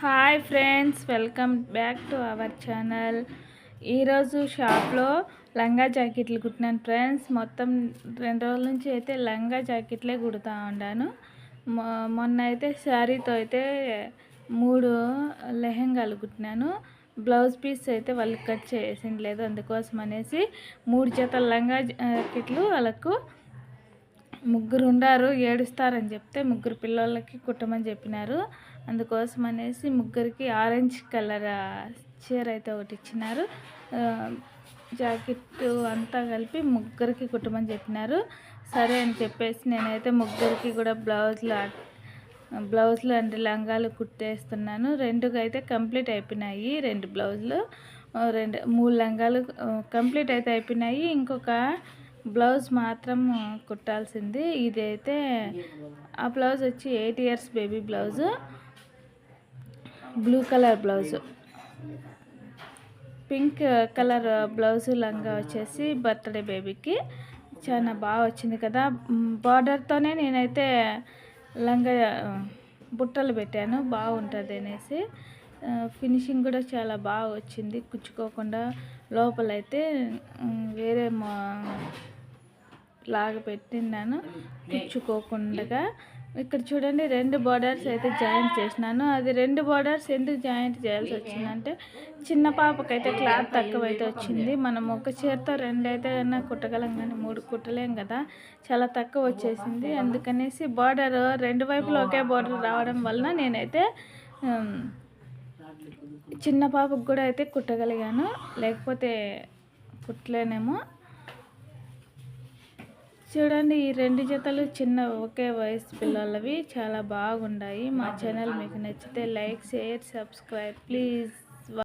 Hi friends welcome back to our channel. ఈరోజు షాప్లో లంగా జాకెట్లు కుట్టినాను ఫ్రెండ్స్. మొత్తం రెండు రోజుల నుంచి అయితే లంగా జాకెట్లే కుడుతూ ఉన్నాను మొ- మొన్న అయితే శారీతో అయితే మూడు లెహెంగాలు కుట్టినాను. బ్లౌజ్ పీస్ అయితే వాళ్ళు కట్ చేసింది లేదు అందుకోసం అనేసి మూడు జతల లంగా జాకెట్లు వాళ్ళకు ముగ్గురు ఉండారు ఏడుస్తారని చెప్తే ముగ్గురు పిల్లలకి కుట్టమని చెప్పినారు. అందుకోసం అనేసి ముగ్గురికి ఆరెంజ్ కలర్ చీర అయితే ఒకటి ఇచ్చినారు. జాకెట్ అంతా కలిపి ముగ్గురికి కుట్టమని చెప్పినారు. సరే అని చెప్పేసి నేనైతే ముగ్గురికి కూడా బ్లౌజ్లు బ్లౌజ్లు అంటే లంగాలు కుట్టేస్తున్నాను. రెండుగా అయితే కంప్లీట్ అయిపోయినాయి రెండు బ్లౌజులు. రెండు మూడు లంగాలు కంప్లీట్ అయితే అయిపోయినాయి. ఇంకొక బ్లౌజ్ మాత్రం కుట్టాల్సింది. ఇదైతే ఆ బ్లౌజ్ వచ్చి eight years baby blouse. Blue colour blouse. Pink colour blouse లంగా వచ్చేసి బర్త్డే బేబీకి. చాలా బాగా వచ్చింది కదా. బార్డర్తోనే నేనైతే లంగా బుట్టలు పెట్టాను. బాగుంటుంది అనేసి. ఫినిషింగ్ కూడా చాలా బాగా వచ్చింది. కుచ్చుకోకుండా లోపలైతే వేరే మా లాగా పెట్టినాను కుచ్చుకోకుండా ఇక్కడ చూడండి రెండు బార్డర్స్ అయితే జాయింట్ చేసినాను. అది రెండు బార్డర్స్ ఎందుకు జాయింట్ చేయాల్సి వచ్చిందంటే చిన్న పాపకైతే క్లాత్ తక్కువ అయితే వచ్చింది. మనం ఒక చీరతో రెండు అయితే కన్నా కుట్టగలం కానీ మూడు కుట్టలేం కదా. చాలా తక్కువ వచ్చేసింది. అందుకనేసి బార్డర్ రెండు వైపులు ఒకే బార్డర్ రావడం వలన నేనైతే చిన్న పాపకు కూడా అయితే కుట్టగలిగాను. లేకపోతే కుట్టలేనేమో. చూడండి ఈ రెండు జతలు చిన్న ఒకే వయసు పిల్లలవి. చాలా బాగున్నాయి మా ఛానల్. మీకు నచ్చితే లైక్ షేర్ సబ్స్క్రైబ్ ప్లీజ్.